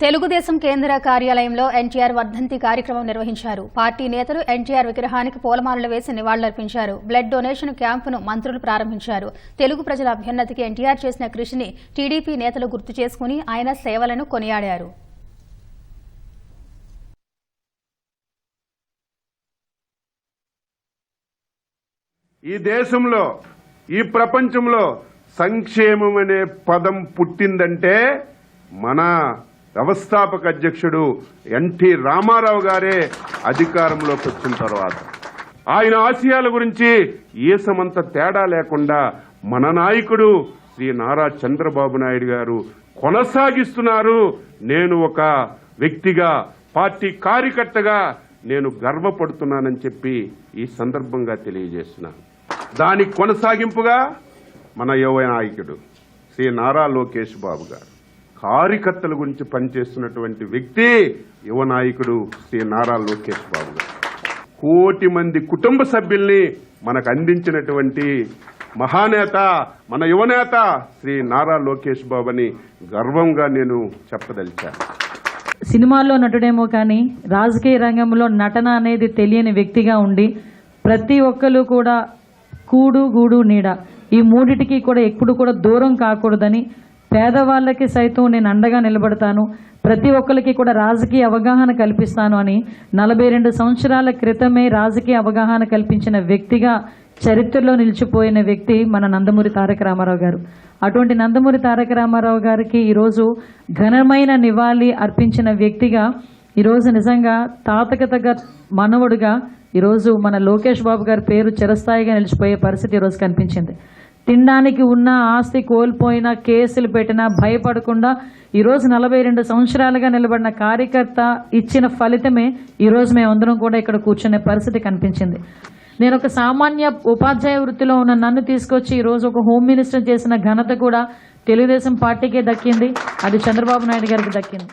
తెలుగుదేశం కేంద్ర కార్యాలయంలో ఎన్టీఆర్ వర్ధంతి కార్యక్రమం నిర్వహించారు. పార్టీ నేతలు ఎన్టీఆర్ విగ్రహానికి పూలమాలలు వేసి నివాళులర్పించారు. బ్లడ్ డొనేషన్ క్యాంపును మంత్రులు ప్రారంభించారు. తెలుగు ప్రజల అభ్యున్నతికి ఎన్టీఆర్ చేసిన కృషిని టీడీపీ నేతలు గుర్తు చేసుకుని ఆయన సేవలను కొనియాడారు. ఈ దేశంలో ఈ ప్రపంచంలో సంక్షేమం అనే పదం పుట్టిందంటే మన వ్యవస్థాపక అధ్యక్షుడు ఎన్టీ రామారావు గారే అధికారంలోకి వచ్చిన తర్వాత. ఆయన ఆశయాల గురించి ఏసమంత తేడా లేకుండా మన నాయకుడు శ్రీ నారా చంద్రబాబు నాయుడు గారు కొనసాగిస్తున్నారు. నేను ఒక వ్యక్తిగా పార్టీ కార్యకర్తగా నేను గర్వపడుతున్నానని చెప్పి ఈ సందర్భంగా తెలియజేస్తున్నాను. దానికి కొనసాగింపుగా మన యువ నాయకుడు శ్రీ నారా లోకేష్ బాబు గారు. కార్యకర్తల గురించి పనిచేస్తున్నటువంటి వ్యక్తి యువ నాయకుడు శ్రీ నారా లోకేష్ బాబు. కోటి మంది కుటుంబ సభ్యుల్ని మనకు అందించినటువంటి మహానేత మన యువనేత శ్రీ నారా లోకేష్ బాబు అని గర్వంగా నేను చెప్పదలిచాను సినిమాల్లో నటుడేమో కానీ రాజకీయ రంగంలో నటన అనేది తెలియని వ్యక్తిగా ఉండి ప్రతి ఒక్కరు కూడా కూడు గూడు నీడ. ఈ మూడిటికి కూడా ఎప్పుడు కూడా దూరం కాకూడదని పేదవాళ్ళకి సైతం నేను అండగా నిలబడతాను. ప్రతి ఒక్కరికి కూడా రాజకీయ అవగాహన కల్పిస్తాను అని నలభై రెండు సంవత్సరాల క్రితమే రాజకీయ అవగాహన కల్పించిన వ్యక్తిగా చరిత్రలో నిలిచిపోయిన వ్యక్తి మన నందమూరి తారక రామారావు గారు. అటువంటి నందమూరి తారక రామారావు గారికి ఈరోజు ఘనమైన నివాళి అర్పించిన వ్యక్తిగా ఈరోజు నిజంగా తాతక తగ్గ మనవడుగా ఈరోజు మన లోకేష్ బాబు గారి పేరు చిరస్థాయిగా నిలిచిపోయే పరిస్థితి ఈరోజు కనిపించింది. తినడానికి ఉన్న ఆస్తి కోల్పోయినా కేసులు పెట్టినా భయపడకుండా ఈరోజు నలభై రెండు సంవత్సరాలుగా నిలబడిన కార్యకర్త ఇచ్చిన ఫలితమే ఈరోజు మేమందరం కూడా ఇక్కడ కూర్చునే పరిస్థితి కనిపించింది. నేను ఒక సామాన్య ఉపాధ్యాయ వృత్తిలో ఉన్న నన్ను తీసుకొచ్చి ఈరోజు ఒక హోమ్ మినిస్టర్ చేసిన ఘనత కూడా తెలుగుదేశం పార్టీకే దక్కింది. అది చంద్రబాబు నాయుడు గారికి దక్కింది.